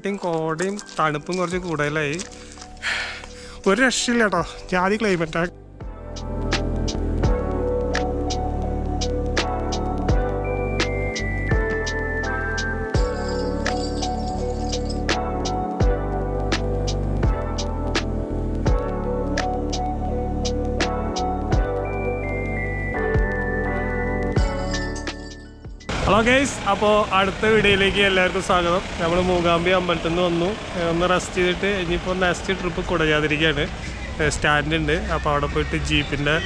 ഏറ്റവും കോടയും തണുപ്പും കുറച്ച് കൂടുതലായി. ഒരു രക്ഷയില്ല കേട്ടോ ജാതി ക്ലൈമറ്റാ അപ്പോൾ അടുത്ത വീഡിയോയിലേക്ക് എല്ലാവർക്കും സ്വാഗതം. നമ്മൾ മൂകാംബി അമ്പലത്തിൽ നിന്ന് വന്നു ഒന്ന് റെസ്റ്റ് ചെയ്തിട്ട് ഇനിയിപ്പോൾ നെക്സ്റ്റ് ട്രിപ്പ് കുടജാതിരിക്കുകയാണ് സ്റ്റാൻഡ് ഉണ്ട്. അപ്പോൾ അവിടെ പോയിട്ട് ജീപ്പിന്റെ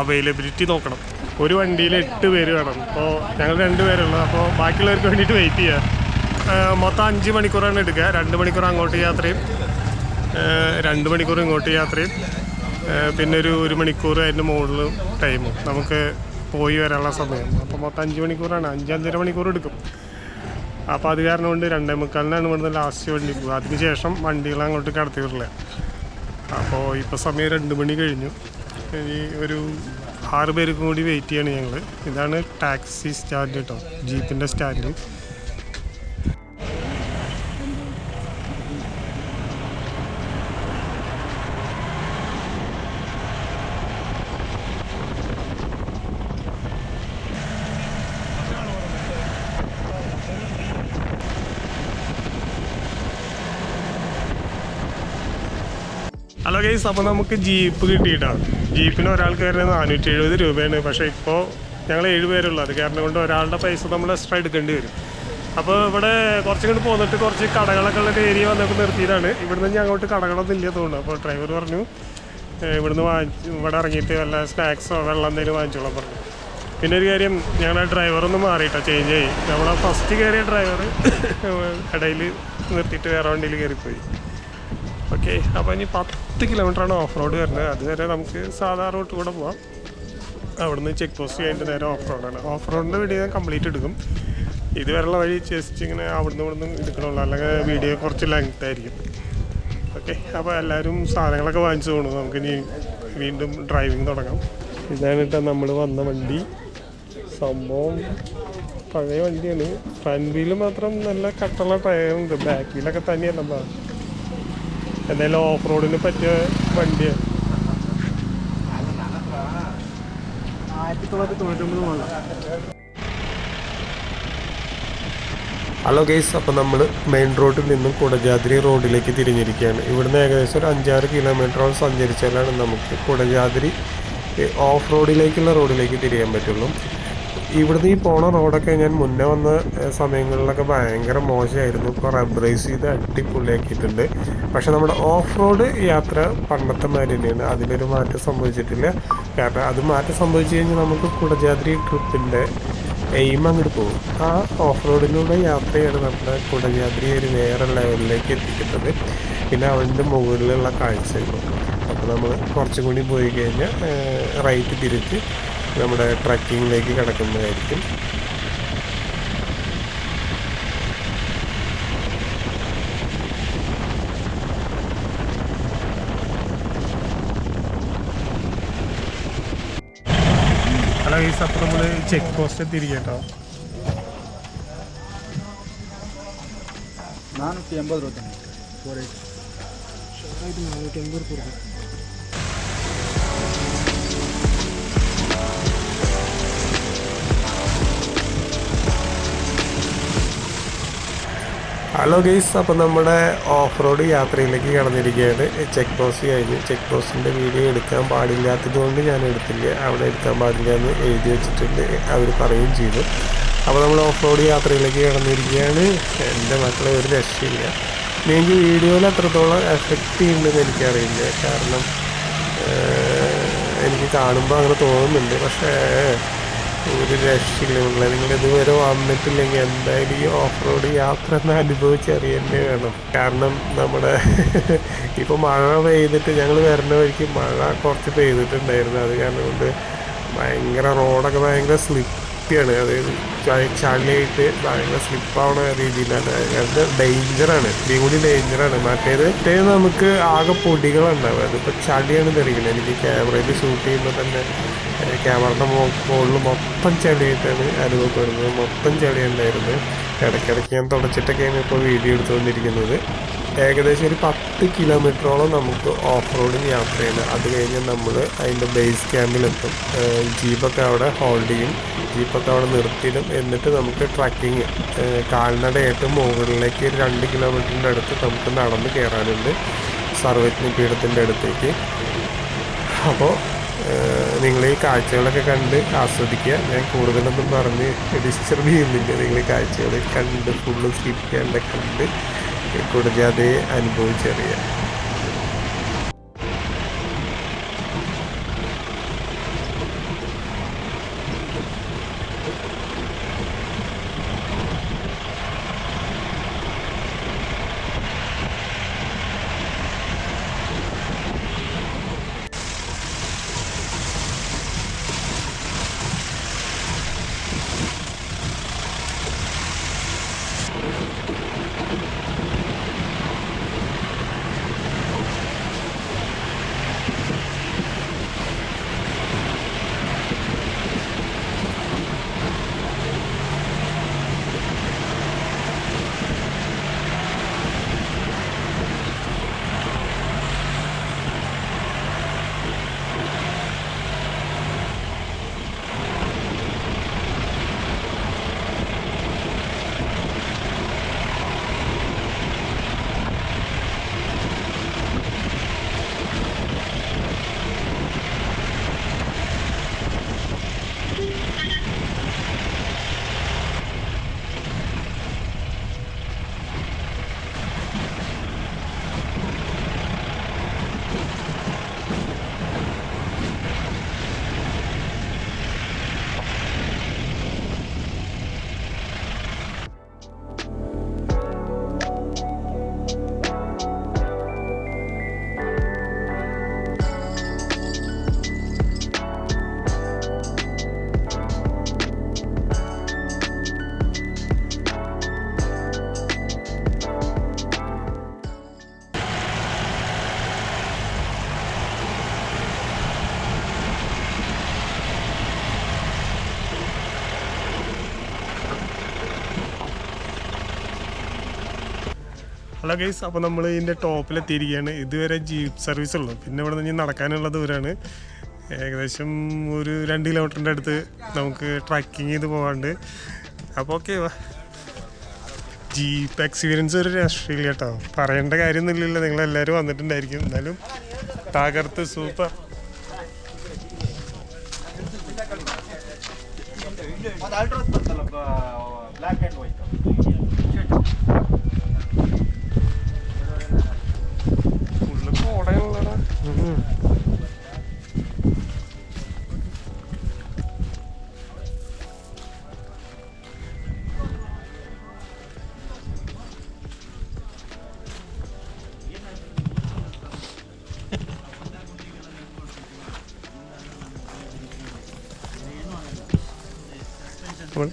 അവൈലബിലിറ്റി നോക്കണം. ഒരു വണ്ടിയിൽ എട്ട് പേര് വേണം. അപ്പോൾ ഞങ്ങൾ രണ്ട് പേരുള്ളൂ. അപ്പോൾ ബാക്കിയുള്ളവർക്ക് വേണ്ടിയിട്ട് വെയിറ്റ് ചെയ്യുക മൊത്തം അഞ്ച് മണിക്കൂറാണ് എടുക്കുക. രണ്ട് മണിക്കൂർ അങ്ങോട്ട് യാത്രയും രണ്ട് മണിക്കൂർ ഇങ്ങോട്ട് യാത്രയും പിന്നെ ഒരു ഒരു മണിക്കൂർ അതിന്റെ മുകളിൽ ടൈമും നമുക്ക് പോയി വരാനുള്ള സമയം. അപ്പോൾ മൊത്തം അഞ്ച് മണിക്കൂറാണ്. അഞ്ച് അഞ്ചര മണിക്കൂർ എടുക്കും. അപ്പോൾ അത് കാരണം കൊണ്ട് രണ്ടേ മുക്കാലിനാണ് ഇവിടുന്ന് ലാസ്റ്റ് വണ്ടി പോകുക അതിന് ശേഷം വണ്ടികൾ അങ്ങോട്ട് കടത്തി വിടില്ല അപ്പോൾ ഇപ്പോൾ സമയം രണ്ട് മണി കഴിഞ്ഞു. ഇനി ഒരു ആറ് പേർക്കും കൂടി വെയിറ്റ് ചെയ്യാണ് ഞങ്ങൾ ഇതാണ് ടാക്സി സ്റ്റാൻഡ് കേട്ടോ ജീപ്പിന്റെ സ്റ്റാൻഡ് ഹലോ ഗൈസ് അപ്പോൾ നമുക്ക് ജീപ്പ് കിട്ടിയിട്ടാണ് ജീപ്പിന് ഒരാൾക്ക് വരുന്നത് നാനൂറ്റി എഴുപത് രൂപയാണ്. പക്ഷേ ഇപ്പോൾ ഞങ്ങൾ ഏഴ് പേരുള്ളൂ അത് കാരണം കൊണ്ട് ഒരാളുടെ പൈസ നമ്മൾ എക്സ്ട്രാ എടുക്കേണ്ടി വരും. അപ്പോൾ ഇവിടെ കുറച്ച് ഇങ്ങോട്ട് പോന്നിട്ട് കുറച്ച് കടകളൊക്കെ ഉള്ള ഏരിയ വന്നൊക്കെ നിർത്തിയതാണ്. ഇവിടുന്ന് ഞാൻ അങ്ങോട്ട് കടകളൊന്നും ഇല്ല തോന്നുന്നു. അപ്പോൾ ഡ്രൈവർ പറഞ്ഞു "ഏ, ഇവിടുന്ന് വാങ്ങിച്ച് ഇവിടെ ഇറങ്ങിയിട്ട് വല്ല സ്നാക്സോ വെള്ളം എന്തെങ്കിലും വാങ്ങിച്ചോളാം പറഞ്ഞു. പിന്നെ ഒരു കാര്യം ഞങ്ങളുടെ ഡ്രൈവറൊന്ന് മാറിയിട്ടോ ചേഞ്ച് ആയി. നമ്മളെ ഫസ്റ്റ് കയറിയ ഡ്രൈവർ ഇടയിൽ നിർത്തിയിട്ട് വേറെ വണ്ടിയിൽ കയറിപ്പോയി. ഓക്കെ അപ്പോൾ ഇനി പത്ത് കിലോമീറ്ററാണ് ഓഫ് റോഡ് വരുന്നത് അതുവരെ നമുക്ക് സാധാ റൂട്ട് കൂടെ പോവാം. അവിടുന്ന് ചെക്ക് പോസ്റ്റ് കഴിഞ്ഞിട്ട് നേരെ ഓഫ് റോഡാണ് ഓഫ് റോഡിന്റെ വീഡിയോ ഞാൻ കംപ്ലീറ്റ് എടുക്കും. ഇതുവരെയുള്ള വഴി ജസ്റ്റ് ഇങ്ങനെ അവിടുന്ന് ഇവിടുന്ന് എടുക്കണുള്ളൂ. അല്ലെങ്കിൽ വീഡിയോ കുറച്ച് ലെങ്ത് ആയിരിക്കും. ഓക്കെ അപ്പോൾ എല്ലാവരും സാധനങ്ങളൊക്കെ വാങ്ങിച്ചു പോകണം നമുക്ക് ഇനി വീണ്ടും ഡ്രൈവിംഗ് തുടങ്ങാം. ഇതാണ് കേട്ടോ നമ്മൾ വന്ന വണ്ടി. സംഭവം പഴയ വണ്ടിയാണ്. ഫ്രണ്ട് വീൽ മാത്രം നല്ല കട്ടുള്ള ടയറുണ്ട് ബാക്ക് വീലൊക്കെ തന്നെയല്ല എന്തായാലും ഓഫ് റോഡിന് പറ്റിയ വണ്ടി. ഹലോ ഗെയ്സ് അപ്പോൾ നമ്മൾ മെയിൻ റോഡിൽ നിന്നും കുടജാദ്രി റോഡിലേക്ക് തിരിഞ്ഞിരിക്കുകയാണ്. ഇവിടുന്ന് ഏകദേശം ഒരു അഞ്ചാറ് കിലോമീറ്ററോളം സഞ്ചരിച്ചാലാണ് നമുക്ക് കുടജാദ്രി ഓഫ് റോഡിലേക്കുള്ള റോഡിലേക്ക് തിരിയാൻ പറ്റുള്ളൂ. ഇവിടുന്ന് ഈ പോണ റോഡൊക്കെ ഞാൻ മുന്നേ വന്ന സമയങ്ങളിലൊക്കെ ഭയങ്കര മോശമായിരുന്നു. ഇപ്പോൾ റബ്ബറൈസ് ചെയ്ത് അടിപൊളിയാക്കിയിട്ടുണ്ട്. പക്ഷെ നമ്മുടെ ഓഫ് റോഡ് യാത്ര പണ്ടത്തെ മാതിരി തന്നെയാണ്. അതിലൊരു മാറ്റം സംഭവിച്ചിട്ടില്ല. കാരണം അത് മാറ്റം സംഭവിച്ചു കഴിഞ്ഞാൽ നമുക്ക് കുടജാദ്രി ട്രിപ്പിന്റെ എയിം അങ്ങോട്ട് പോകും. ആ ഓഫ് റോഡിലൂടെ യാത്രയാണ് നമ്മുടെ കുടജാദ്രി ഒരു വേറെ ലെവലിലേക്ക് എത്തിക്കുന്നത്. പിന്നെ അവന്റെ മുകളിലുള്ള കാഴ്ചകൾ. അപ്പോൾ നമ്മൾ കുറച്ചും കൂടി പോയി കഴിഞ്ഞാൽ റൈറ്റ് തിരിച്ച് നമ്മുടെ ട്രക്കിങ്ങിലേക്ക് കിടക്കുന്നതായിരിക്കും. ഹലോ ഈ ചെക്ക് പോസ്റ്റ് എത്തിയിരിക്കട്ടോ. നാനൂറ്റി എൺപത് രൂപ ஃபோர் எயிட் நானூற்றி ഹലോ ഗെയ്സ് അപ്പോൾ നമ്മുടെ ഓഫ് റോഡ് യാത്രയിലേക്ക് കടന്നിരിക്കുകയാണ്. ചെക്ക് പോസ്റ്റ് കഴിഞ്ഞ്. ചെക്ക് പോസ്റ്റിന്റെ വീഡിയോ എടുക്കാൻ പാടില്ലാത്തതുകൊണ്ട് ഞാൻ എടുത്തില്ല. അവിടെ എടുക്കാൻ പാടില്ല എന്ന് എഴുതി വെച്ചിട്ടുണ്ട്. അവർ പറയുകയും ചെയ്തു. അപ്പോൾ നമ്മൾ ഓഫ് റോഡ് യാത്രയിലേക്ക് കടന്നിരിക്കുകയാണ്. എന്റെ മക്കളെ ഒരു രക്ഷയില്ല. എനിക്ക് വീഡിയോയിൽ അത്രത്തോളം എഫക്റ്റ് ചെയ്യുന്നുണ്ടെന്ന് എനിക്കറിയില്ല. കാരണം എനിക്ക് കാണുമ്പോൾ അങ്ങനെ തോന്നുന്നുണ്ട്. പക്ഷേ ഒരു രക്ഷയില്ല നിങ്ങൾ ഇതുവരെ വന്നിട്ടില്ലെങ്കിൽ എന്തായാലും ഈ ഓഫ് റോഡ് യാത്ര ഒന്ന് അനുഭവിച്ചറിയന്നെ വേണം. കാരണം നമ്മുടെ ഇപ്പോൾ മഴ പെയ്തിട്ട് ഞങ്ങൾ വരുന്ന വഴിക്ക് മഴ കുറച്ച് പെയ്തിട്ടുണ്ടായിരുന്നു. അത് കാരണം കൊണ്ട് ഭയങ്കര റോഡൊക്കെ ഭയങ്കര സ്ലിപ്പിയാണ് അതായത് ചളിയായിട്ട് ഭയങ്കര സ്ലിപ്പാവണ രീതിയിലാണ് അത് ഡേഞ്ചറാണ് ഇതേ കൂടി ഡേഞ്ചറാണ് മറ്റേത് മറ്റേത് നമുക്ക് ആകെ പൊടികളുണ്ടാവും അതിപ്പോൾ ചളിയാണ് തെറിക്കുന്നത്. എനിക്ക് ക്യാമറയിൽ ഷൂട്ട് ചെയ്യുമ്പോൾ തന്നെ ക്യാമറയുടെ മുകളിൽ മൊത്തം ചെളിയായിട്ടാണ് അനുഭവപ്പെടുന്നത്. മൊത്തം ചെളി ഉണ്ടായിരുന്നു ഇടയ്ക്കിടയ്ക്ക് ഞാൻ തുടച്ചിട്ടൊക്കെയാണ് ഇപ്പോൾ വീഡിയോ എടുത്തുകൊണ്ടിരിക്കുന്നത്. ഏകദേശം ഒരു പത്ത് കിലോമീറ്ററോളം നമുക്ക് ഓഫ് റോഡിൽ യാത്ര ചെയ്യണം അത് കഴിഞ്ഞ് നമ്മൾ അതിന്റെ ബേസ് ക്യാമ്പിലെത്തും ജീപ്പൊക്കെ അവിടെ ഹോൾഡ് ചെയ്യും. ജീപ്പൊക്കെ അവിടെ നിർത്തിയിടും. എന്നിട്ട് നമുക്ക് ട്രക്കിങ് കാൽനടയായിട്ട് മുകളിലേക്ക് ഒരു രണ്ട് കിലോമീറ്ററിന്റെ അടുത്ത് നമുക്ക് നടന്ന് കയറാനുണ്ട് സർവജ്ഞ പീഠത്തിന്റെ അടുത്തേക്ക്. അപ്പോൾ നിങ്ങൾ ഈ കാഴ്ചകളൊക്കെ കണ്ട് ആസ്വദിക്കുക. ഞാൻ കൂടുതലൊന്നും പറഞ്ഞ് ഡിസ്റ്റർബ് ചെയ്യുന്നില്ല. നിങ്ങൾ ഈ കാഴ്ചകൾ കണ്ട് ഫുള്ള് സ്കിപ്പ് ചെയ്യാണ്ട് കണ്ട് കൊടുക്കാതെ അനുഭവിച്ചറിയാം. ഹലോ ഗൈസ് അപ്പോൾ നമ്മൾ ഇതിന്റെ ടോപ്പിലെത്തിയിരിക്കുകയാണ് ഇതുവരെ ജീപ്പ് സർവീസ് ഉള്ളൂ. പിന്നെ ഇവിടെ നിന്ന് നടക്കാനുള്ള ദൂരമാണ് ഏകദേശം ഒരു രണ്ട് കിലോമീറ്ററിന്റെ അടുത്ത് നമുക്ക് ട്രക്കിങ് ചെയ്ത് പോകാണ്ട് അപ്പോൾ ഓക്കെ വാ. ജീപ്പ് എക്സ്പീരിയൻസ് ഒരു രക്ഷയില്ല കേട്ടോ. പറയേണ്ട കാര്യമൊന്നുമില്ലല്ലോ. നിങ്ങളെല്ലാവരും വന്നിട്ടുണ്ടായിരിക്കും. എന്നാലും തകർത്ത് സൂപ്പർ ബ്ലാക്ക് ആൻഡ് വൈറ്റ്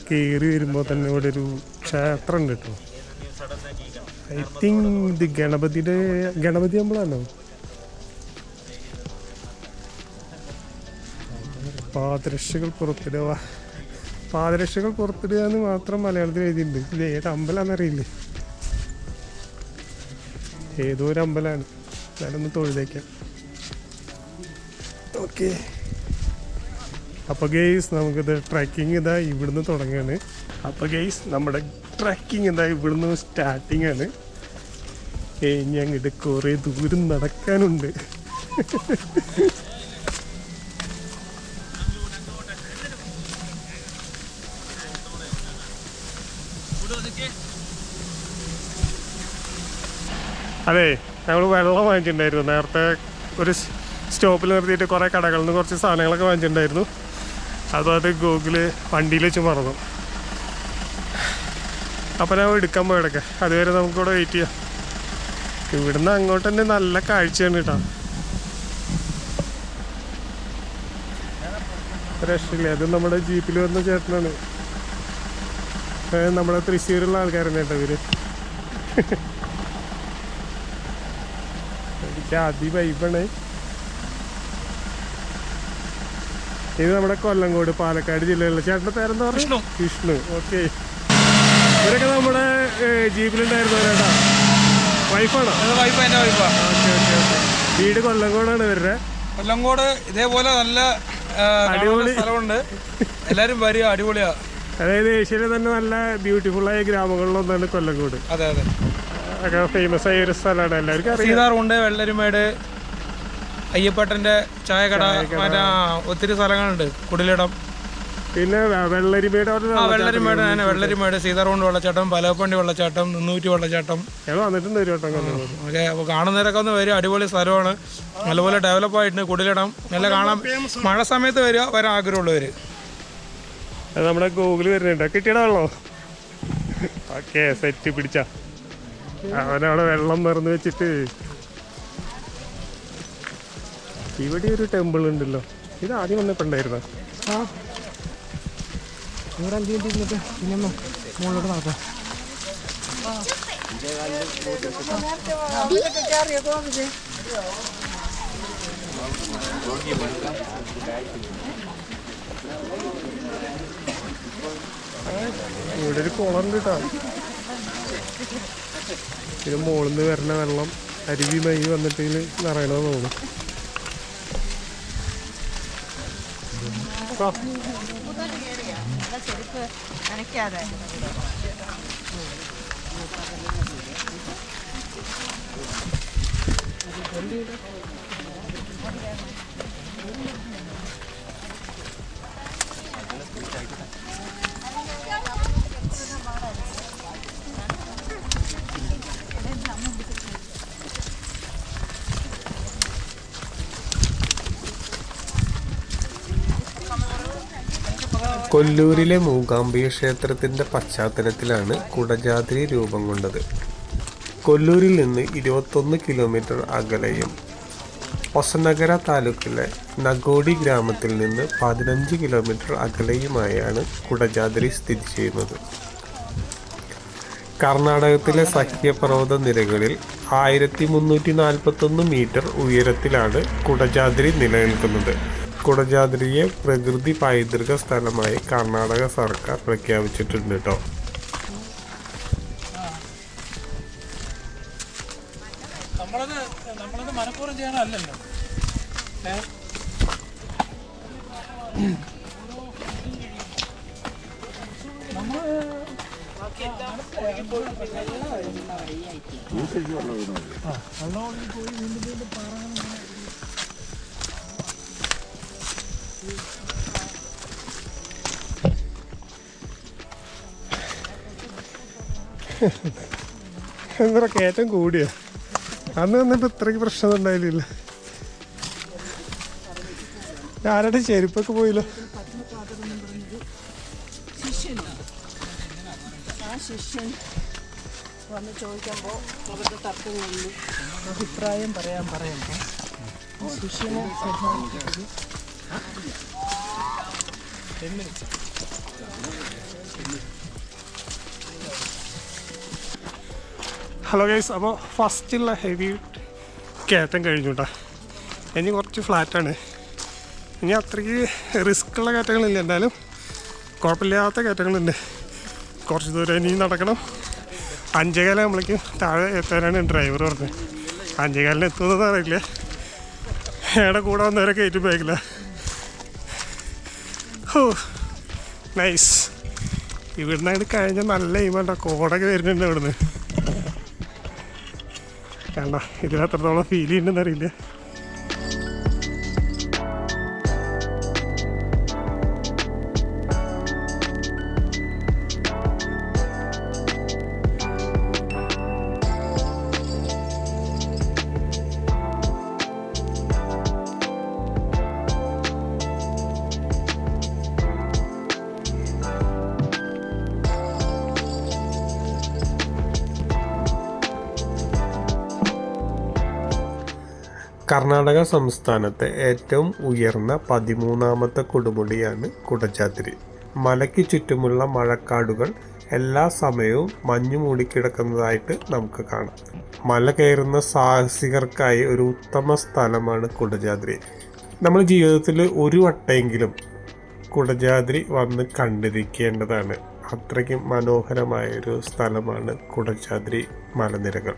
കയറി വരുമ്പോൾ തന്നെ ഇവിടെ ഒരു ക്ഷേത്രം ഉണ്ട് കേട്ടോ. ഐ തിങ്ക് ഇത് ഗണപതിയുടെ ഗണപതി അമ്പലമാണോ? പാദരക്ഷകൾ പുറത്തിടുക പാദരക്ഷകൾ പുറത്തിടുക എന്ന് മാത്രം മലയാളത്തിൽ എഴുതിയിട്ടുണ്ട്. ഇത് ഏത് അമ്പലമാണെന്നറിയില്ലേ ഏതോ ഒരു അമ്പലമാണ്. ഞാനൊന്ന് തൊഴുതേക്കാം. ഓക്കെ അപ്പോൾ ഗെയ്സ് നമുക്കിത് ട്രക്കിംഗ് ഇതാ ഇവിടുന്ന് തുടങ്ങുകയാണ് അപ്പോൾ ഗെയ്സ് നമ്മുടെ ട്രക്കിംഗ് ഇതാ ഇവിടുന്ന് സ്റ്റാർട്ടിംഗ് ആണ്. ഇനി അങ്ങോട്ട് കുറേ ദൂരം നടക്കാനുണ്ട്. അതെ ഞങ്ങൾ വെള്ളം വാങ്ങിച്ചിട്ടുണ്ടായിരുന്നു. നേരത്തെ ഒരു സ്റ്റോപ്പിൽ നിർത്തിയിട്ട് കുറേ കടകളിൽ നിന്ന് കുറച്ച് സാധനങ്ങളൊക്കെ വാങ്ങിച്ചിട്ടുണ്ടായിരുന്നു. അപ്പോൾ ഗൂഗിൾ വണ്ടിയിൽ വെച്ച് മറന്നു. അപ്പോൾ ഞാൻ എടുക്കാൻ പോയടക്കെ അതുവരെ നമുക്കിവിടെ വെയിറ്റ് ചെയ്യാം. ഇവിടുന്ന് അങ്ങോട്ട് തന്നെ നല്ല കാഴ്ചയാണ് കേട്ടോ. രക്ഷയില്ല. അത് നമ്മുടെ ജീപ്പിൽ വന്ന ചേട്ടനാണ്. നമ്മുടെ തൃശ്ശൂരുള്ള ആൾക്കാരാണ് കേട്ടോ ഇവർ. എനിക്ക് ആദ്യ വൈബാണ് ഇത് നമ്മുടെ കൊല്ലംകോട് പാലക്കാട് ജില്ലയിലുള്ള ചേട്ടന്റെ പേരെന്താ പറഞ്ഞു? വിഷ്ണു. ഓക്കെ ഇവരൊക്കെ നമ്മുടെ ജീപ്പിലുണ്ടായിരുന്നവരേട്ടാ വൈഫാണോ? വൈഫ് എന്റെ വൈഫാ. ഓക്കെ ഓക്കെ ഓക്കെ വീട് കൊല്ലങ്കോടാണ് ഇവരുടെ. കൊല്ലങ്കോട് ഇതേപോലെ നല്ല അടിപൊളി. സ്ഥലമുണ്ട്. എല്ലാരും വരിക അടിപൊളിയാ. അതായത് ഏഷ്യയിലെ തന്നെ നല്ല ബ്യൂട്ടിഫുൾ ആയ ഗ്രാമങ്ങളിലൊന്നാണ് കൊല്ലംകോട്. അതെ അതെ. ഒക്കെ ഫേമസ് ആയ ഒരു സ്ഥലമാണ്. എല്ലാവർക്കും അറിയാം. സീതാറുണ്ട് വെള്ളരിമേട് അയ്യപ്പട്ടന്റെ ചായക്കട മറ്റേ ഒത്തിരി സ്ഥലങ്ങളുണ്ട്. കുടിലിടം. പിന്നെ വെള്ളരിമേട് ആ വെള്ളരിമേട് തന്നെ വെള്ളരിമേട് സീതാറോണ്ട് വെള്ളച്ചാട്ടം പലപ്പണ്ടി വെള്ളച്ചാട്ടം നിന്നൂറ്റി വെള്ളച്ചാട്ടം. ഓക്കെ വന്നിട്ടുണ്ട് ഒരു വട്ടം കൊല്ലങ്കോട് ഒക്കെ അപ്പോൾ കാണുന്നവരൊക്കെ ഒന്ന് വരും അടിപൊളി സ്ഥലമാണ്. നല്ലപോലെ ഡെവലപ്പ് ആയിട്ടുണ്ട്. കുടിലിടം നല്ല കാണാൻ മഴ സമയത്ത് വരിക വരാൻ ആഗ്രഹമുള്ളവർ നമ്മുടെ ഗൂഗിൾ വരുന്നുണ്ട്. കിട്ടിയിടാണല്ലോ ഓക്കെ സെറ്റ് പിടിച്ച. അവനവിടെ വെള്ളം നിറന്ന് വെച്ചിട്ട് ഇവിടെ ഒരു ടെമ്പിൾ ഉണ്ടല്ലോ. ഇത് ആദ്യം വന്നിട്ടുണ്ടായിരുന്നു ആ. ഇവിടെ പിന്നെ മുകളിലോട്ട് നടക്കാം. ഇവിടെ ഒരു കുളം കിട്ടാ. ഇത് മുകളിൽ നിന്ന് വരുന്ന വെള്ളം അരുവി മൈ വന്നിട്ട് നിറയണമെന്ന് തോന്നുന്നു. ചെരുപ്പ് നനയ്ക്കാതെ കൊല്ലൂരിലെ മൂകാംബിക ക്ഷേത്രത്തിന്റെ പശ്ചാത്തലത്തിലാണ് കുടജാദ്രി രൂപം കൊണ്ടത്. കൊല്ലൂരിൽ നിന്ന് ഇരുപത്തൊന്ന് കിലോമീറ്റർ അകലെയും ഒസനഗര താലൂക്കിലെ നഗോഡി ഗ്രാമത്തിൽ നിന്ന് പതിനഞ്ച് കിലോമീറ്റർ അകലെയുമായാണ് കുടജാദ്രി സ്ഥിതി ചെയ്യുന്നത്. കർണാടകത്തിലെ സഖ്യപർവത നിരകളിൽ ആയിരത്തി മുന്നൂറ്റി നാൽപ്പത്തൊന്ന് മീറ്റർ ഉയരത്തിലാണ് കുടജാദ്രി നിലനിൽക്കുന്നത്. കുടജാദ്രിയെ പ്രകൃതി പൈതൃക സ്ഥലമായി കർണാടക സർക്കാർ പ്രഖ്യാപിച്ചിട്ടുണ്ട് കേട്ടോ നമ്മളത് നമ്മളത് മനഃപൂർവം ചെയ്യാനല്ലല്ലോ. എന്താ കയറ്റം കൂടിയ. അന്ന് വന്നിട്ട് ഇത്രയ്ക്ക് പ്രശ്നം ഉണ്ടായില്ല ആരുടെ ചെരുപ്പൊക്കെ പോയില്ല? വന്ന് ചോദിക്കുമ്പോൾ അഭിപ്രായം പറയാൻ പറയുമ്പോൾ ശിഷ്യനെ സഹായിക്കുന്നത് ഹലോ ഗൈസ് അപ്പോൾ ഫസ്റ്റുള്ള ഹെവി കയറ്റം കഴിഞ്ഞു കേട്ടോ ഇനി കുറച്ച് ഫ്ലാറ്റാണ് ഇനി അത്രയ്ക്ക് റിസ്ക് ഉള്ള കയറ്റങ്ങളില്ല. എന്തായാലും കുഴപ്പമില്ലാത്ത കയറ്റങ്ങളുണ്ട്. കുറച്ച് ദൂരം ഇനി നടക്കണം. അഞ്ചേകാലം നമ്മളേക്ക് താഴെ എത്താനാണ് ഡ്രൈവർ പറഞ്ഞത്. അഞ്ചേകാലിന് എത്തുന്നത് അറിയില്ല. ഏടെ കൂടെ വന്നവരെ കയറ്റി പോയേക്കില്ല. ഹോ നൈസ് ഇവിടുന്ന് അങ്ങോട്ട് കഴിഞ്ഞാൽ നല്ല എയിമാട്ടോ കോടൊക്കെ വരുന്നുണ്ട് ഇവിടുന്ന്. കണ്ട. ഇതിലെത്രത്തോളം ഫീൽ ചെയ്യുന്നുണ്ടെന്ന് കർണാടക സംസ്ഥാനത്തെ ഏറ്റവും ഉയർന്ന പതിമൂന്നാമത്തെ കൊടുമുടിയാണ് കുടജാദ്രി മലയ്ക്ക് ചുറ്റുമുള്ള മഴക്കാടുകൾ എല്ലാ സമയവും മഞ്ഞു മൂടിക്കിടക്കുന്നതായിട്ട് നമുക്ക് കാണാം. മല കയറുന്ന സാഹസികർക്കായി ഒരു ഉത്തമ സ്ഥലമാണ് കുടജാദ്രി നമ്മൾ ജീവിതത്തിൽ ഒരു വട്ടമെങ്കിലും കുടജാദ്രി വന്ന് കണ്ടിരിക്കേണ്ടതാണ്. അത്രയ്ക്കും മനോഹരമായൊരു സ്ഥലമാണ് കുടജാദ്രി മലനിരകൾ.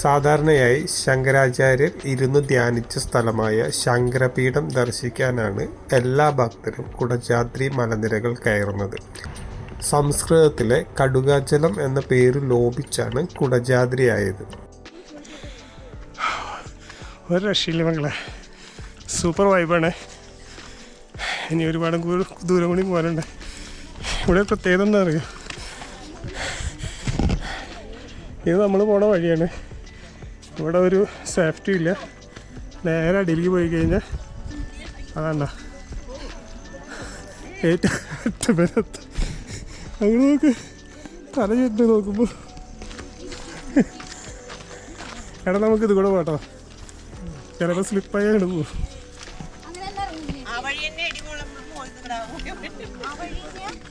സാധാരണയായി ശങ്കരാചാര്യർ ഇരുന്ന് ധ്യാനിച്ച സ്ഥലമായ ശങ്കരപീഠം ദർശിക്കാനാണ് എല്ലാ ഭക്തരും കുടജാദ്രി മലനിരകൾ കയറുന്നത്. സംസ്കൃതത്തിലെ കടുകാജലം എന്ന പേര് ലോപിച്ചാണ് കുടജാദ്രി ആയത് ഒരു രക്ഷയില്ല മക്കളെ. സൂപ്പർ വൈബാണ്. ഇനി ഒരുപാട് ദൂരം കൂടി പോകാനുണ്ട്. ഇവിടെ പ്രത്യേകത എന്താ പറയുക ഇത് നമ്മൾ പോണ വഴിയാണ്. ഇവിടെ ഒരു സേഫ്റ്റി ഇല്ല നേരെ അടിയിലേക്ക് പോയി കഴിഞ്ഞാൽ അതാണ്ട ഏറ്റവും അങ്ങനെ നോക്ക് തല ചുറ്റി നോക്കുമ്പോൾ എടാ നമുക്ക് ഇത് കൂടെ പോട്ടോ ചിലപ്പോൾ സ്ലിപ്പായി അങ്ങോട്ട് പോകും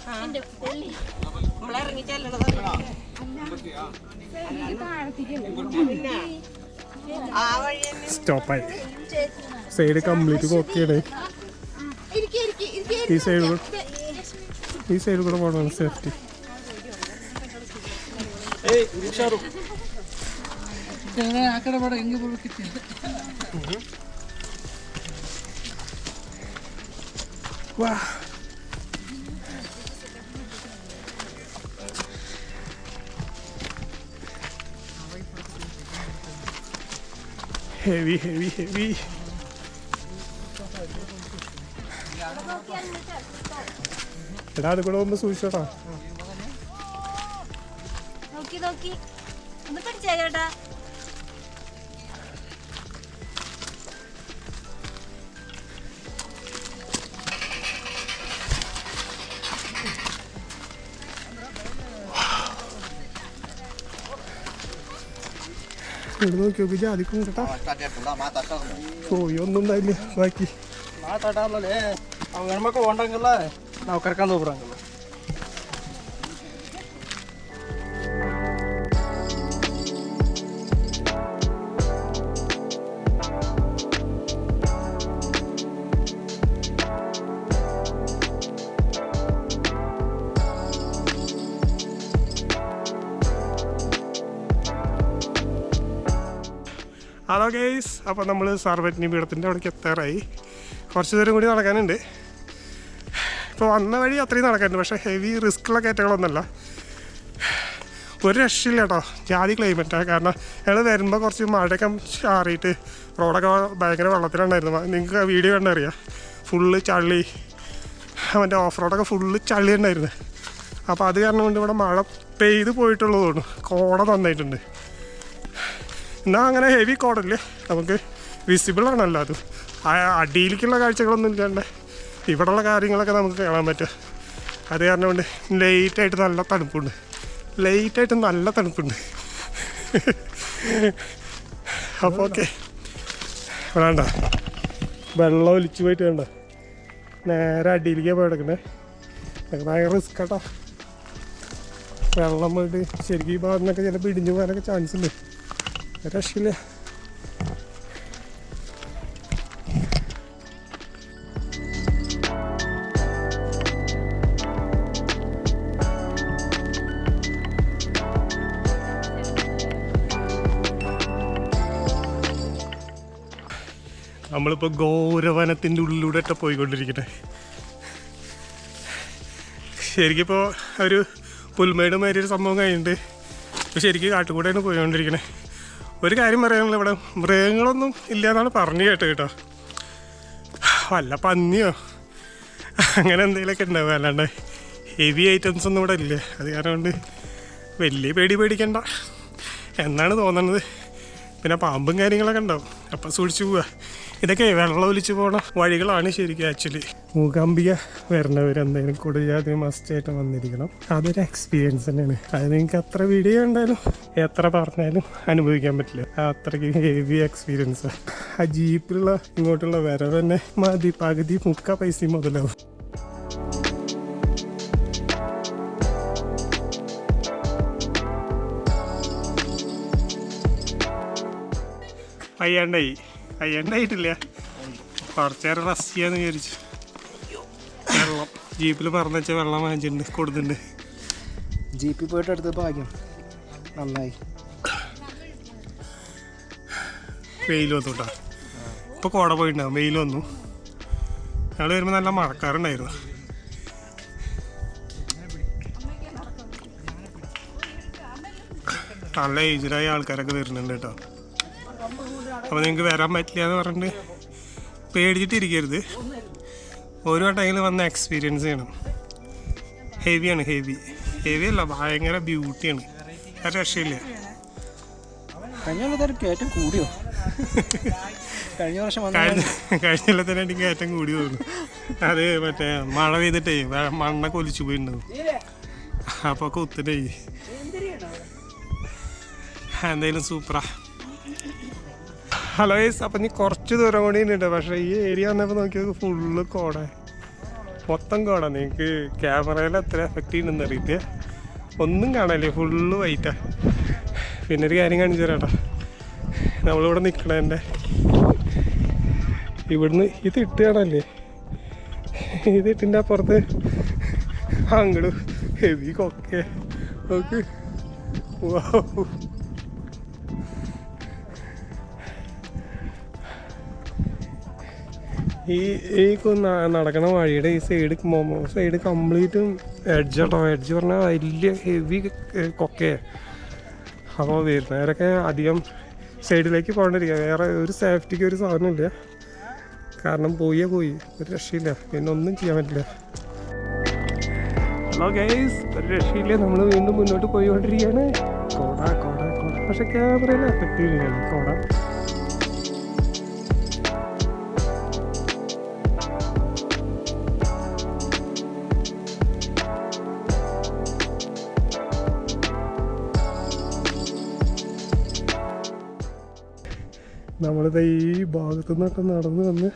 ആ സ്റ്റോപ്പായി. സൈഡ് കംപ്ലീറ്റ് കോക്കിയാണ് ഈ സൈഡ് കൂടെ ഈ സൈഡ് കൂടെ പോകണം സേഫ്റ്റി വാ. ഹെവി ഹെവി ഹെവി എടാ അത് കൂടെ ഒന്ന് സൂക്ഷിച്ചോട്ടാ ಹಿಡ್ದೋಕೆ ಹೋಗಿದ್ದೆ ಅದಕ್ಕೂ ಕಟ ಓ ಇವೊಂದೊಂದು ಇಲ್ಲಿ ಬಾಕಿ. ಮಾತಾಡಲ್ಲ ಅವ್ ಹೆಣ್ಮಕ್ಳು ಹೊಂಡಂಗಿಲ್ಲ, ನಾವು ಕರ್ಕೊಂಡು ಹೋಗ್ರಂಗಿಲ್ಲ ഗെയ്സ് അപ്പോൾ നമ്മൾ സർവറ്റിനി പീഠത്തിന്റെ അവിടേക്ക് എത്താറായി. കുറച്ച് ദൂരം കൂടി നടക്കാനുണ്ട്. ഇപ്പോൾ വന്ന വഴി അത്രയും നടക്കാനുണ്ട് പക്ഷേ ഹെവി റിസ്ക്കുള്ള കയറ്റങ്ങളൊന്നുമല്ല. ഒരു രക്ഷയില്ല കേട്ടോ ജാതി ക്ലൈമറ്റാണ് കാരണം ഞങ്ങൾ വരുമ്പോൾ കുറച്ച് മഴയൊക്കെ ചാറിയിട്ട് റോഡൊക്കെ ഭയങ്കര വെള്ളത്തിലുണ്ടായിരുന്നു. നിങ്ങൾക്ക് വീഡിയോ കണ്ടറിയാം? ഫുള്ള് ചള്ളി അവന്റെ ഓഫ് റോഡൊക്കെ ഫുള്ള് ചള്ളി ഉണ്ടായിരുന്നു അപ്പോൾ അത് കാരണം കൊണ്ട് ഇവിടെ മഴ പെയ്ത് പോയിട്ടുള്ളതുകൊണ്ട് കോട നന്നായിട്ടുണ്ട് എന്നാൽ അങ്ങനെ ഹെവി കോടല്ലേ നമുക്ക് വിസിബിൾ ആണല്ലോ അത്. അടിയിലേക്കുള്ള കാഴ്ചകളൊന്നും ഇല്ലാണ്ട് ഇവിടെയുള്ള കാര്യങ്ങളൊക്കെ നമുക്ക് കാണാൻ പറ്റും അത് കാരണം കൊണ്ട് ലേറ്റായിട്ട് നല്ല തണുപ്പുണ്ട്. ലേറ്റായിട്ട് നല്ല തണുപ്പുണ്ട്. അപ്പോൾ ഓക്കെ വേണ്ട. വെള്ളം ഒലിച്ചു പോയിട്ട് വേണ്ട. നേരെ അടിയിലേക്ക് പോയി കിടക്കണേ. ഭയങ്കര റിസ്ക് കേട്ടോ വെള്ളം പോയിട്ട് ശരിക്കും ഈ ഭാഗത്തുനിന്നൊക്കെ ചിലപ്പോൾ ഇടിഞ്ഞു പോകാനൊക്കെ ചാൻസ് ഉണ്ട്. രക്ഷയില്ല നമ്മളിപ്പോൾ ഗൗരവനത്തിന്റെ ഉള്ളിലൂടെ പോയിക്കൊണ്ടിരിക്കട്ടെ ശരിക്കിപ്പോൾ ഒരു പുൽമേട് മാതിരി ഒരു സംഭവം കഴിഞ്ഞിട്ട് ഇപ്പോൾ ശരിക്കും കാട്ടുകൂടെയാണ് പോയിക്കൊണ്ടിരിക്കണേ. ഒരു കാര്യം പറയാനുള്ള ഇവിടെ മൃഗങ്ങളൊന്നും ഇല്ല എന്നാണ് പറഞ്ഞു കേട്ടോ കേട്ടോ. വല്ല പന്നിയോ? അങ്ങനെ എന്തെങ്കിലുമൊക്കെ ഉണ്ടാവും അല്ലാണ്ട് ഹെവി ഐറ്റംസ് ഒന്നും ഇവിടെ ഇല്ല. അത് കാരണം കൊണ്ട് വലിയ പേടി പേടിക്കണ്ട. എന്നാണ് തോന്നണത്. പിന്നെ പാമ്പും കാര്യങ്ങളൊക്കെ ഉണ്ടാവും. അപ്പം സൂക്ഷിച്ചു പോവുക ഇതൊക്കെ വെള്ളം ഒലിച്ചു പോണ വഴികളാണ് ശരിക്കും ആക്ച്വലി മൂകാംബിക വരണവർ എന്തെങ്കിലും കൊടുജാതി മസ്റ്റായിട്ട് വന്നിരിക്കണം. അതൊരു എക്സ്പീരിയൻസ് തന്നെയാണ്. അത് നിങ്ങൾക്ക് അത്ര വീഡിയോ ഉണ്ടായാലും എത്ര പറഞ്ഞാലും അനുഭവിക്കാൻ പറ്റില്ല. അത്രയ്ക്ക് ഹെവി എക്സ്പീരിയൻസ് ആ ജീപ്പിലുള്ള ഇങ്ങോട്ടുള്ള വരവ് തന്നെ മതി. പകുതി മുക്ക പൈസയും മുതലാവും. അയ്യാണ്ടായി. അയ്യാണ്ടായിട്ടില്ല കുറച്ച് നേരം റസ്റ്റ് ചെയ്യാന്ന് വിചാരിച്ചു. വെള്ളം. ജീപ്പിൽ പറഞ്ഞു വെച്ചാൽ വെള്ളം വാങ്ങിച്ചിട്ടുണ്ട് കൊടുത്തിട്ടുണ്ട്. ജീപ്പിൽ പോയിട്ട് അടുത്ത ഭാഗ്യം. നന്നായി. വെയിൽ വന്നു കേട്ടോ ഇപ്പോൾ കോട പോയിട്ടുണ്ടാവും വെയിൽ വന്നു. ഞങ്ങൾ വരുമ്പോൾ നല്ല മഴക്കാറുണ്ടായിരുന്നു. നല്ല ഏജിലായ ആൾക്കാരൊക്കെ വരുന്നുണ്ട് കേട്ടോ അപ്പോൾ നിങ്ങൾക്ക് വരാൻ പറ്റില്ല എന്ന് പറഞ്ഞിട്ട് പേടിച്ചിട്ടിരിക്കരുത്. ഓരോ ടൈമിൽ വന്ന എക്സ്പീരിയൻസ് ചെയ്യണം ഹെവിയാണ് ഹെവി ഹെവി അല്ല ഭയങ്കര ബ്യൂട്ടിയാണ് അത് രക്ഷയില്ല. കഴിഞ്ഞ കൊല്ലത്തെ കയറ്റം കൂടിയോ? കഴിഞ്ഞ വർഷം കഴിഞ്ഞ തന്നെ കൊല്ലത്തിന് എനിക്ക് ഏറ്റവും കൂടി തോന്നുന്നു. അത് മറ്റേ മഴ പെയ്തിട്ടേ മണ്ണ മണ്ണൊക്കെ ഒലിച്ചു പോയിട്ടുണ്ടാവും അപ്പോൾ കുത്തിട്ടേ എന്തായാലും സൂപ്പറാ ഹലോ ഏസ് അപ്പം നീ കുറച്ച് ദൂരം കൂടി ഉണ്ട് പക്ഷേ ഈ ഏരിയ വന്നപ്പോൾ നോക്കിയത് ഫുള്ള് കോട. മൊത്തം കോട. നിങ്ങൾക്ക് ക്യാമറയിൽ എത്ര എഫക്റ്റ് ചെയ്യുന്നുണ്ട് അറിയില്ല. ഒന്നും കാണാനില്ലേ. ഫുള്ള് വൈറ്റാ പിന്നെ ഒരു കാര്യം കാണിച്ചു തരാം കേട്ടോ. നമ്മളിവിടെ നിൽക്കണതിന്റെ ഇവിടുന്ന് ഇത് ഇട്ട് കാണല്ലേ? ഇത് ഇട്ടിന്റെ അപ്പുറത്ത് അങ്ങോട്ട് ഹെവി കൊക്കെ. നോക്ക്. വൗ. ഈ ഈ നടക്കണ വഴിയുടെ ഈ സൈഡ് സൈഡ് കംപ്ലീറ്റും എഡ്ജ് കേട്ടോ എഡ്ജ് പറഞ്ഞാൽ വലിയ ഹെവി കൊക്കെ. അപ്പോൾ വരുന്നവരൊക്കെ അധികം സൈഡിലേക്ക് പോകണ്ടിരിക്കുക. വേറെ ഒരു സേഫ്റ്റിക്ക് ഒരു സാധനമില്ല കാരണം പോയേ പോയി. ഒരു രക്ഷയില്ല. പിന്നെ ഒന്നും ചെയ്യാൻ പറ്റില്ല. ഹലോ ഗൈസ് ഒരു രക്ഷയില്ല. നമ്മൾ വീണ്ടും മുന്നോട്ട് പോയിക്കൊണ്ടിരിക്കുകയാണ്. കോടാ കോടാ കോടാ. പക്ഷെ ക്യാമറയിൽ എഫക്റ്റ് ഇല്ല. നമ്മളിത് ഈ ഭാഗത്തു നിന്നൊക്കെ നടന്ന് വന്ന്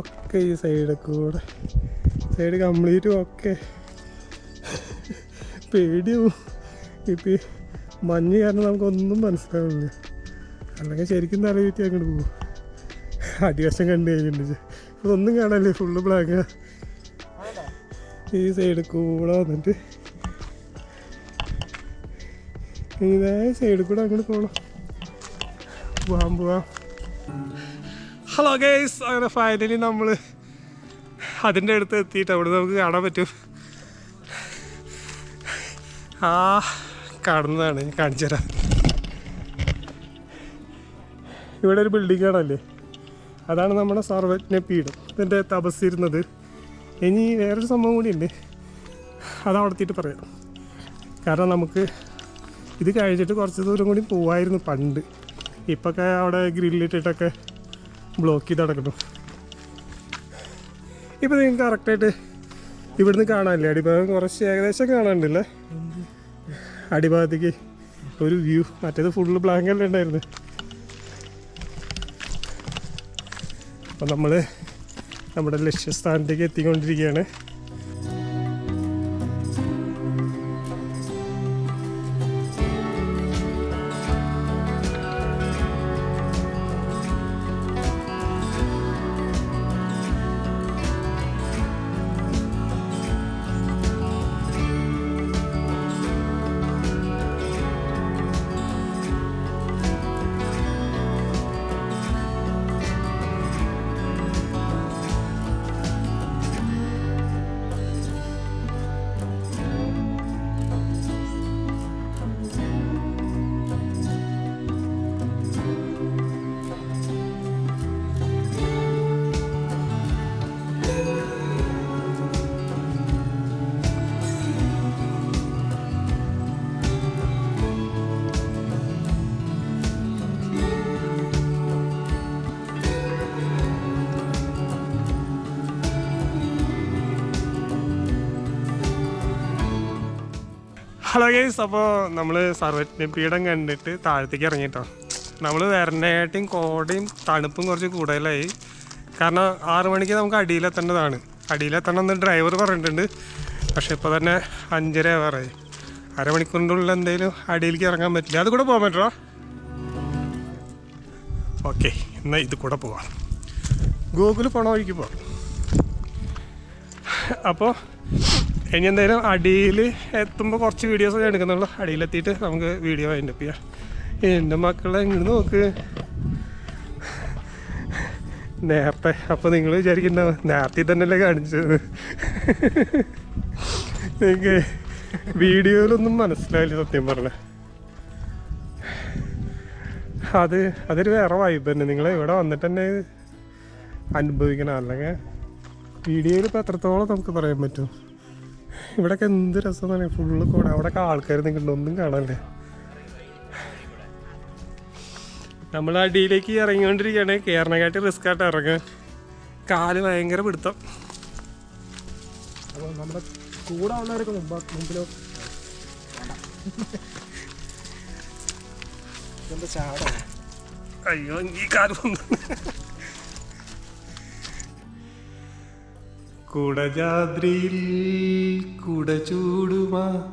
ഒക്കെ ഈ സൈഡൊക്കെ കൂടെ. സൈഡ് കംപ്ലീറ്റും ഒക്കെ. പേടിയാവും. ഇപ്പം ഈ മഞ്ഞ് കാരണം നമുക്കൊന്നും മനസ്സിലാവില്ല അല്ലെങ്കിൽ ശരിക്കും തലവീറ്റി അങ്ങോട്ട് പോകും അടിവശം കണ്ടു കഴിഞ്ഞിട്ടുണ്ട് ഇതൊന്നും കാണാനില്ലേ ഫുള്ള് ബ്ലാക്ക് ഈ സൈഡ് കൂടെ വന്നിട്ട്. ഇതേ സൈഡിൽ കൂടെ അങ്ങോട്ട് പോകണം പോവാൻ പോവാം. ഹലോ ഗേസ് അങ്ങനെ ഫൈനലി നമ്മൾ അതിന്റെ അടുത്ത് എത്തിയിട്ട് അവിടെ നമുക്ക് കാണാൻ പറ്റും. ആ കാണുന്നതാണ് കാണിച്ചു തരാം. ഇവിടെ ഒരു ബിൽഡിംഗ് ആണല്ലേ അതാണ് നമ്മുടെ സർവജ്ഞ പീഠം. ഇതിന്റെ തപസ്സിരുന്നത് ഇനി വേറൊരു സംഭവം കൂടിയുണ്ട് അത് അവിടെ എത്തിയിട്ട് പറയാം. കാരണം നമുക്ക് ഇത് കഴിഞ്ഞിട്ട് കുറച്ച് ദൂരം കൂടി പോവായിരുന്നു പണ്ട്. ഇപ്പൊക്കെ അവിടെ ഗ്രില്ലിട്ടിട്ടൊക്കെ ബ്ലോക്ക് ചെയ്ത് നടക്കുന്നു. ഇപ്പം നിങ്ങൾക്ക് കറക്റ്റായിട്ട് ഇവിടുന്ന് കാണാനില്ലേ? അടിഭാഗം കുറച്ച് ഏകദേശം കാണാനുണ്ടല്ലേ? അടിഭാഗത്തേക്ക് ഒരു വ്യൂ മറ്റേത് ഫുള്ള് ബ്ലാങ്ക് അല്ലേ ഉണ്ടായിരുന്നു? അപ്പം നമ്മൾ നമ്മുടെ ലക്ഷ്യസ്ഥാനത്തേക്ക് എത്തിക്കൊണ്ടിരിക്കുകയാണ്. ഹലോ ഗേസ് അപ്പോൾ നമ്മൾ സർവജ്ഞപീഠം കണ്ടിട്ട് താഴത്തേക്ക് ഇറങ്ങിയിട്ടോ നമ്മൾ വരണേട്ടും കോടയും തണുപ്പും കുറച്ച് കൂടുതലായി. കാരണം ആറു മണിക്ക് നമുക്ക് അടിയിലെത്തേണ്ടതാണ്. അടിയിലെത്തണം എന്ന് ഡ്രൈവർ പറഞ്ഞിട്ടുണ്ട്. പക്ഷെ ഇപ്പോൾ തന്നെ അഞ്ചര പറയും അരമണിക്കൂറിന്റെ എന്തെങ്കിലും അടിയിലേക്ക് ഇറങ്ങാൻ പറ്റില്ല. അത് കൂടെ പോകാൻ പറ്റുമോ ഓക്കെ എന്നാൽ ഇത് കൂടെ പോവാം. ഗൂഗിൾ പോണ വഴിക്ക് അപ്പോൾ ഇനി എന്തായാലും അടിയിൽ എത്തുമ്പോൾ കുറച്ച് വീഡിയോസ് ഞാൻ എടുക്കുന്നുള്ളൂ. അടിയിലെത്തിയിട്ട് നമുക്ക് വീഡിയോ അതിന്റെ ചെയ്യാം. എന്റെ മക്കളെ ഇങ്ങോട്ട് നോക്ക്. നേരത്തെ അപ്പോൾ നിങ്ങൾ വിചാരിക്കുന്ന നേരത്തെ തന്നെയല്ലേ കാണിച്ചത്? നിങ്ങൾക്ക് വീഡിയോയിലൊന്നും മനസ്സിലായില്ല സത്യം പറഞ്ഞ. അത് അതൊരു വേറെ വൈബ് തന്നെ. നിങ്ങൾ ഇവിടെ വന്നിട്ട് തന്നെ അനുഭവിക്കണം. അല്ലെങ്കിൽ വീഡിയോയിൽ ഇപ്പോൾ എത്രത്തോളം നമുക്ക് പറയാൻ പറ്റും? ഇവിടെയൊക്കെ എന്ത് രസമാണ്. ഫുള്ള് കൂടെ അവിടെയൊക്കെ ആൾക്കാർ നിൽക്കുന്നുണ്ട്. ഒന്നും കാണാനില്ല. നമ്മൾ അടിയിലേക്ക് ഇറങ്ങിക്കൊണ്ടിരിക്കുകയാണ്. കയറണക്കാട്ടി റിസ്ക് ആയിട്ട് ഇറങ്ങുക കാൽ ഭയങ്കര പിടുത്തം. അപ്പോൾ നമ്മുടെ കൂടെ ഉള്ളവരൊക്കെ മുമ്പ് മുമ്പിലോ ചാടാ? അയ്യോ ഈ കാൽ കുടജാദ്രിയിൽ കുട ചൂടുമാ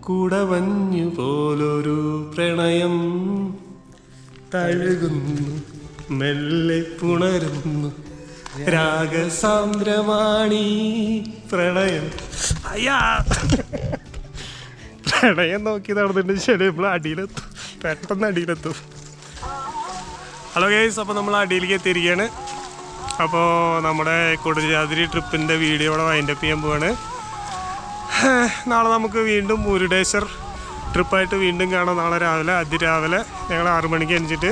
കുടവഞ്ഞു പോലൊരു പ്രണയം. തഴുകുന്നു മെല്ലെ പുണരുന്നു രാഗസാന്ദ്രമാണി പ്രണയം. അയ്യാ! പ്രണയം നോക്കി നടന്നിട്ട് ശരി നമ്മൾ അടിയിലെത്തും. പെട്ടെന്ന് അടിയിലെത്തും. ഹലോ ഗേസ് അപ്പോൾ നമ്മൾ അടിയിലേക്ക് എത്തിയിരിക്കുകയാണ്. അപ്പോൾ നമ്മുടെ കൊടുജാതിരി ട്രിപ്പിന്റെ വീഡിയോ ഇവിടെ വൈൻഡപ്പ് ചെയ്യാൻ പോവാണ്. നാളെ നമുക്ക് വീണ്ടും മുരുടേശ്വർ ട്രിപ്പായിട്ട് വീണ്ടും കാണാം. നാളെ രാവിലെ അതിരാവിലെ ഞങ്ങൾ ആറു മണിക്ക് എണിച്ചിട്ട്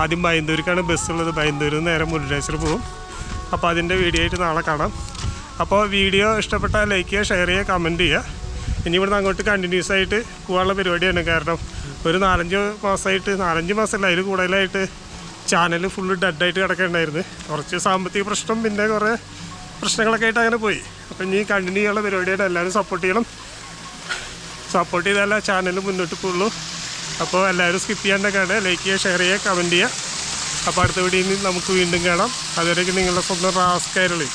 ആദ്യം ബൈന്ദൂർക്കാണ് ബസ്സുള്ളത് ബൈന്ദൂരിൽ നിന്ന് നേരെ മുരുടേശ്വർ പോകും. അപ്പോൾ അതിന്റെ വീഡിയോ ആയിട്ട് നാളെ കാണാം. അപ്പോൾ വീഡിയോ ഇഷ്ടപ്പെട്ടാൽ ലൈക്ക് ചെയ്യുക ഷെയർ ചെയ്യുക കമന്റ് ചെയ്യുക. ഇനി ഇവിടുന്ന് അങ്ങോട്ട് കണ്ടിന്യൂസ് ആയിട്ട് പോകാനുള്ള പരിപാടിയാണ്. കാരണം ഒരു നാലഞ്ച് മാസമായിട്ട് നാലഞ്ച് മാസമല്ല അതിൽ കൂടുതലായിട്ട് ചാനൽ ഫുള്ള് ഡെഡായിട്ട് കിടക്കേണ്ടായിരുന്നു. കുറച്ച് സാമ്പത്തിക പ്രശ്നം പിന്നെ കുറേ പ്രശ്നങ്ങളൊക്കെ ആയിട്ട് അങ്ങനെ പോയി. അപ്പം ഇനി കണ്ടിന്യൂ ചെയ്യാനുള്ള പരിപാടിയായിട്ട് എല്ലാവരും സപ്പോർട്ട് ചെയ്യണം. സപ്പോർട്ട് ചെയ്താലേ ചാനൽ മുന്നോട്ട് പോകുള്ളൂ അപ്പോൾ എല്ലാവരും സ്കിപ്പ് ചെയ്യാണ്ടൊക്കെയാണ്. ലൈക്ക് ചെയ്യുക ഷെയർ ചെയ്യുക കമന്റ് ചെയ്യുക. അപ്പോൾ അടുത്ത വീഡിയോയിൽ നമുക്ക് വീണ്ടും കാണാം. അതുവരേക്കും നിങ്ങളുടെ സ്വന്തം റാസ് കൈരളി.